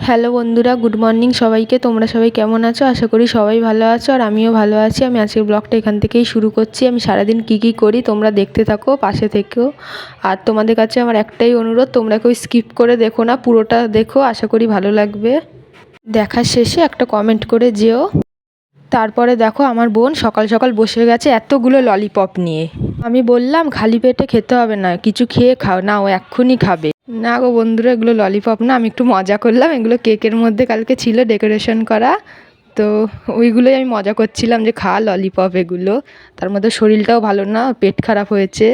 Hello বন্ধুরা, good morning সবাইকে। তোমরা সবাই কেমন আছো? আশা করি সবাই ভালো আছো আর আমিও ভালো আছি। আমি আজকের ব্লগটা এখান থেকেই শুরু করছি। আমি সারাদিন কী কী করি তোমরা দেখতে থাকো, পাশে থেকেও। আর তোমাদের কাছে আমার একটাই অনুরোধ, তোমরা কেউ স্কিপ করে দেখো না, পুরোটা দেখো, আশা করি ভালো লাগবে। দেখার শেষে একটা কমেন্ট করে যেও। তারপরে দেখো, আমার বোন সকাল সকাল বসে গেছে এতগুলো ললিপপ নিয়ে। আমি বললাম, খালি পেটে খেতে হবে না, কিছু খেয়ে খাও, না, ও এক্ষুনি খাবে। না গো বন্ধুরা, এগুলো ললিপপ না, আমি একটু মজা করলাম, এগুলো কেকের মধ্যে কালকে ছিল ডেকোরেশন করা, তো ওইগুলোই আমি মজা করছিলাম যে খা ললিপপ এগুলো, তার মধ্যে শরীরটাও ভালো না, পেট খারাপ হয়েছে।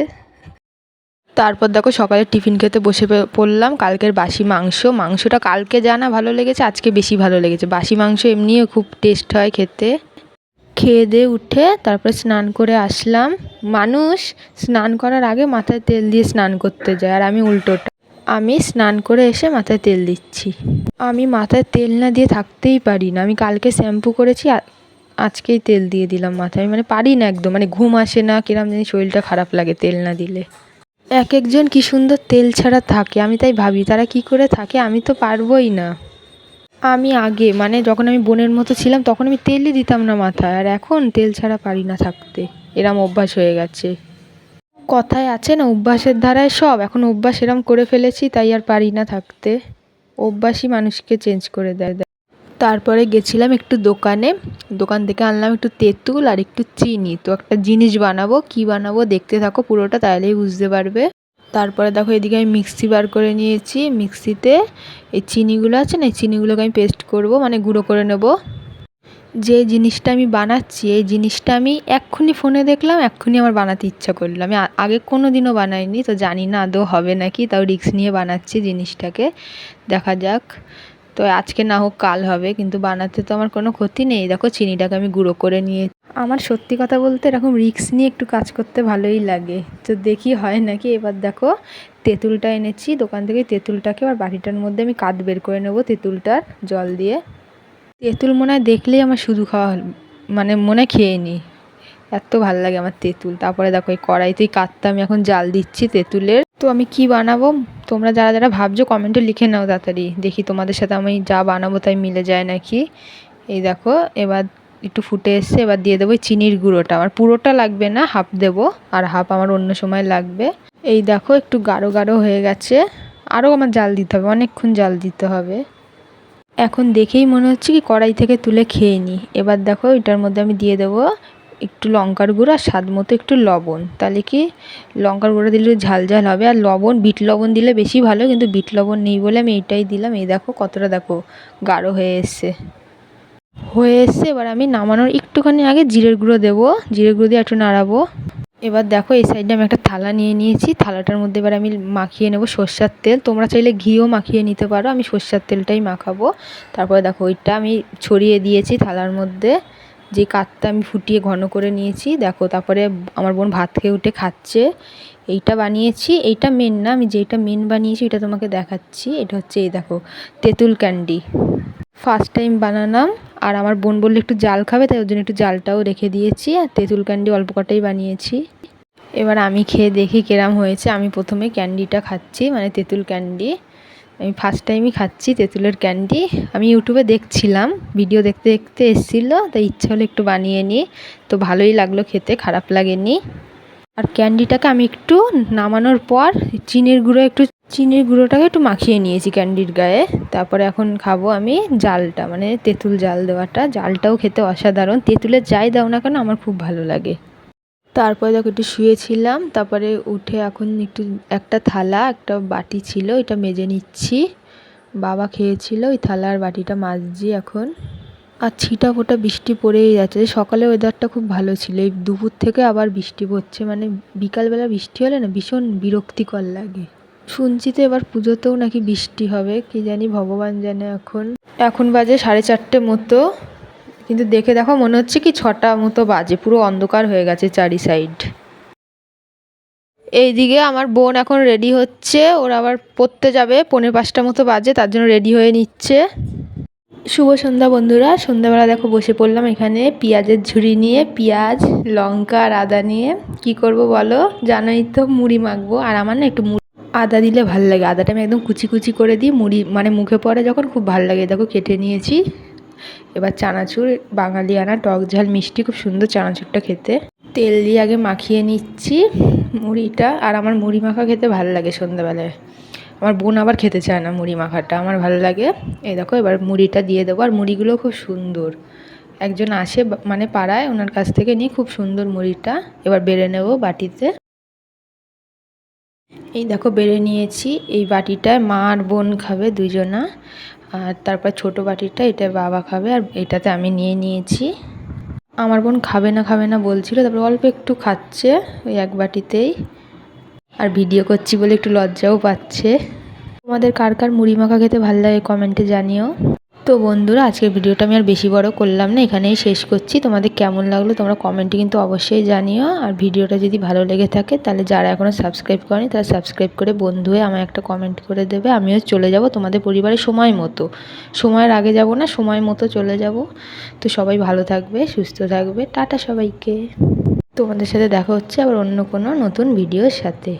তারপর দেখো সকালে টিফিন খেতে বসে পড়লাম, কালকের বাসি মাংস, মাংসটা কালকে যা না ভালো লেগেছে, আজকে বেশি ভালো লেগেছে, বাসি মাংস এমনিও খুব টেস্ট হয় খেতে। খেয়ে দিয়ে উঠে তারপরে স্নান করে আসলাম। মানুষ স্নান করার আগে মাথায় তেল দিয়ে স্নান করতে যায় আর আমি উল্টোটা। আমি স্নান করে এসে মাথায় তেল দিচ্ছি। আমি মাথায় তেল না দিয়ে থাকতেই পারি না। আমি কালকে শ্যাম্পু করেছি আজকেই তেল দিয়ে দিলাম মাথায়। আমি মানে পারি না একদম মানে ঘুম আসে না, কিরম জানি শরীরটা খারাপ লাগে তেল না দিলে। এক একজন কি সুন্দর তেল ছাড়া থাকে, আমি তাই ভাবি, তারা কি করে থাকে, আমি তো পারবোই না। আমি আগে মানে যখন আমি বোনের মতো ছিলাম তখন আমি তেলই দিতাম না মাথায় আর এখন তেল ছাড়া পারি না থাকতে। এরম অভ্যাস হয়ে গেছে। কথায় আছে না, অভ্যাসের ধারায় সব। এখন অভ্যাস এরম করে ফেলেছি, তাই আর পারি না থাকতে। অভ্যাসই মানুষকে চেঞ্জ করে দেয়। তারপরে গেছিলাম একটু দোকানে। দোকান থেকে আনলাম একটু তেঁতুল আর একটু চিনি। তো একটা জিনিস বানাবো, কি বানাবো দেখতে থাকো পুরোটা তাহলেই বুঝতে পারবে। তারপরে দেখো এদিকে আমি মিক্সি বার করে নিয়েছি। মিক্সিতে এই চিনিগুলো আছে না, এই চিনিগুলোকে আমি পেস্ট করব মানে গুঁড়ো করে নেব। যে জিনিসটা আমি বানাচ্ছি, এই জিনিসটা আমি এক্ষুনি ফোনে দেখলাম, এক্ষুনি আমার বানাতে ইচ্ছা করল। আমি আগে কোনো দিনও বানাইনি, তো জানি না আদৌ হবে নাকি, তাও রিক্স নিয়ে বানাচ্ছি জিনিসটাকে। দেখা যাক। তো আজকে না হোক কাল হবে, কিন্তু বানাতে তো আমার কোনো ক্ষতি নেই। দেখো চিনিটাকে আমি গুঁড়ো করে নিয়ে আমার সত্যি কথা বলতে এরকম রিক্স নিয়ে একটু কাজ করতে ভালোই লাগে। তো দেখি হয় নাকি? এবার দেখো, তেঁতুলটা এনেছি, দোকান থেকে তেঁতুলটাকে আর বাটিটার মধ্যে আমি কাঠ বের করে নেব তেঁতুলটার জল দিয়ে। তেঁতুল মনে হয় দেখলেই আমার শুধু খাওয়া মানে মনে খেয়ে নিই। এত ভালো লাগে আমার তেঁতুল। তারপরে দেখো এই কড়াইতেই কাঠটা আমি এখন জাল দিচ্ছি তেঁতুলের। তো আমি কি বানাবো? তোমরা যারা যারা ভাবছ, কমেন্টে লিখে নাও তাড়াতাড়ি। দেখি তোমাদের সাথে আমি যা বানাবো তাই মিলে যায় নাকি? এই দেখো, এবার একটু ফুটে এসছে, এবার দিয়ে দেবো চিনির গুঁড়োটা। আমার পুরোটা লাগবে না, হাফ দেবো, আর হাফ আমার অন্য সময় লাগবে। এই দেখো, একটু গাঢ় গাঢ় হয়ে গেছে। আরও আমার জাল দিতে হবে, অনেকক্ষণ জাল দিতে হবে। এখন দেখেই মনে হচ্ছে কি কড়াই থেকে তুলে খেয়ে নিই এবার দেখো, এটার মধ্যে আমি দিয়ে দেবো একটু লঙ্কার গুঁড়ো আর স্বাদ মতো একটু লবণ। তাহলে কি লঙ্কার গুঁড়ো দিলে ঝাল ঝাল হবে। আর লবণ, বিট লবণ দিলে বেশি ভালো, কিন্তু বিট লবণ নেই বলে আমি এইটাই দিলাম। এই দেখো কতটা দেখো গাঢ় হয়ে এসছে। হয়ে এসছে, এবার আমি নামানোর একটুখানি আগে জিরের গুঁড়ো দেবো। জিরের গুঁড়ো দিয়ে একটু নাড়াবো। এবার দেখো এই সাইডে আমি একটা থালা নিয়ে নিয়েছি। থালাটার মধ্যে এবার আমি মাখিয়ে নেব সর্ষার তেল। তোমরা চাইলে ঘিও মাখিয়ে নিতে পারো। আমি সর্ষার তেলটাই মাখাবো। তারপরে দেখো ওইটা আমি ছড়িয়ে দিয়েছি থালার মধ্যে। যে কাঠটা আমি ফুটিয়ে ঘন করে নিয়েছি, দেখো, তারপরে আমার বোন ভাত খেয়ে উঠে খাচ্ছে। এইটা বানিয়েছি, এইটা মেন না, আমি যেইটা মেন বানিয়েছি এটা তোমাকে দেখাচ্ছি। এটা হচ্ছে এই দেখো, তেঁতুল ক্যান্ডি। ফার্স্ট টাইম বানালাম, আর আমার বোন বললে একটু জাল খাবে, তাই ওর জন্য একটু জালটাও রেখে দিয়েছি, আর তেঁতুল ক্যান্ডি অল্প কটাই বানিয়েছি। এবার আমি খেয়ে দেখি কেরাম হয়েছে। আমি প্রথমে ক্যান্ডিটা খাচ্ছি মানে তেঁতুল ক্যান্ডি। আমি ফার্স্ট টাইমই খাচ্ছি তেঁতুলের ক্যান্ডি আমি ইউটিউবে দেখছিলাম ভিডিও দেখতে দেখতে এসেছিল, তাই ইচ্ছা হলো একটু বানিয়ে নিই। তো ভালোই লাগল খেতে, খারাপ লাগেনি। আর ক্যান্ডিটাকে আমি একটু নামানোর পর চিনির গুঁড়ো, একটু চিনির গুঁড়োটাকে একটু মাখিয়ে নিয়েছি ক্যান্ডির গায়ে। তারপরে এখন খাব আমি জালটা মানে তেঁতুল জাল দেওয়াটা। জালটাও খেতে অসাধারণ। তেঁতুলের যাই দাও না কেন, আমার খুব ভালো লাগে। তারপরে দেখো একটু শুয়েছিলাম, তারপরে উঠে এখন একটু, একটা থালা, একটা বাটি ছিল, এটা মেজে নিচ্ছি। বাবা খেয়েছিল, ওই থালা আর বাটিটা মাজছি এখন। আর ছিটা ফোটা বৃষ্টি পড়েই যাচ্ছে। সকালে ওয়েদারটা খুব ভালো ছিল। এই দুপুর থেকে আবার বৃষ্টি পড়ছে। মানে বিকালবেলা বৃষ্টি হলে না ভীষণ বিরক্তিকর লাগে। শুনছি তো এবার পুজোতেও নাকি বৃষ্টি হবে। কি জানি ভগবান জানে এখন। এখন বাজে সাড়ে চারটে মতো। কিন্তু দেখে দেখো মনে হচ্ছে কি ছটা মতো বাজে, পুরো অন্ধকার হয়ে গেছে চারি সাইড এইদিকে আমার বোন এখন রেডি হচ্ছে, ওর আবার পড়তে যাবে, পৌনে পাঁচটা মতো বাজে, তার জন্য রেডি হয়ে নিচ্ছে। শুভ সন্ধ্যা বন্ধুরা, সন্ধ্যাবেলা দেখো বসে পড়লাম এখানে পেঁয়াজের ঝুড়ি নিয়ে, পেঁয়াজ, লঙ্কা আর আদা নিয়ে। কি করব বলো? জানোই তো, মুড়ি মাখবো, আর আমার না একটু মুড়ি আদা দিলে ভালো লাগে, আদাটা আমি একদম কুচি কুচি করে দিই, মুড়ি মানে মুখে পড়ে যখন খুব ভালো লাগে, দেখো কেটে নিয়েছি। এবার চানাচুর বাঙালি আনা টক ঝাল, মিষ্টি, খুব সুন্দর চানাচুরটা খেতে। তেল দিয়ে আগে মাখিয়ে নিচ্ছি মুড়িটা, আর আমার মুড়ি মাখা খেতে ভালো লাগে সন্ধ্যাবেলায়। আমার বোন আবার খেতে চায় না মুড়ি মাখাটা, আমার ভালো লাগে। এই দেখো, এবার মুড়িটা দিয়ে দেবো, আর মুড়িগুলো খুব সুন্দর। একজন আসে মানে পাড়ায়, ওনার কাছ থেকে নিয়ে খুব সুন্দর মুড়িটা। এবার বেড়ে নেব বাটিতে। এই দেখো, বেড়ে নিয়েছি। এই বাটিটায় মা আর বোন খাবে দুজনা। আর তারপর ছোট বাটিটা, এটা বাবা খাবে, আর এটাতে আমি নিয়ে নিয়েছি। আমার বোন খাবে না খাবে না বলছিল, তারপর অল্প একটু খাচ্ছে ওই এক বাটিতেই। আর ভিডিও করছি বলে একটু লজ্জাও পাচ্ছে। তোমাদের কার কার মুড়ি মাখা খেতে ভালো লাগে কমেন্টে জানিও। তো বন্ধুরা, আজকের ভিডিওটা আমি আর বেশি বড় করলাম না, এখানেই শেষ করছি। তোমাদের কেমন লাগল তোমরা কমেন্টে কিন্তু অবশ্যই জানিও। আর ভিডিওটা যদি ভালো লেগে থাকে, তাহলে যারা এখনও সাবস্ক্রাইব করেনি, তারা সাবস্ক্রাইব করে বন্ধু হয়ে আমায় একটা কমেন্ট করে দেবে। আমিও চলে যাব তোমাদের পরিবারের সময় মতো। সময়ের আগে যাব না, সময় মতো চলে যাব। তো সবাই ভালো থাকবে, সুস্থ থাকবে। টাটা সবাইকে। তোমাদের সাথে দেখা হচ্ছে আবার অন্য কোনো নতুন ভিডিওর সাথে।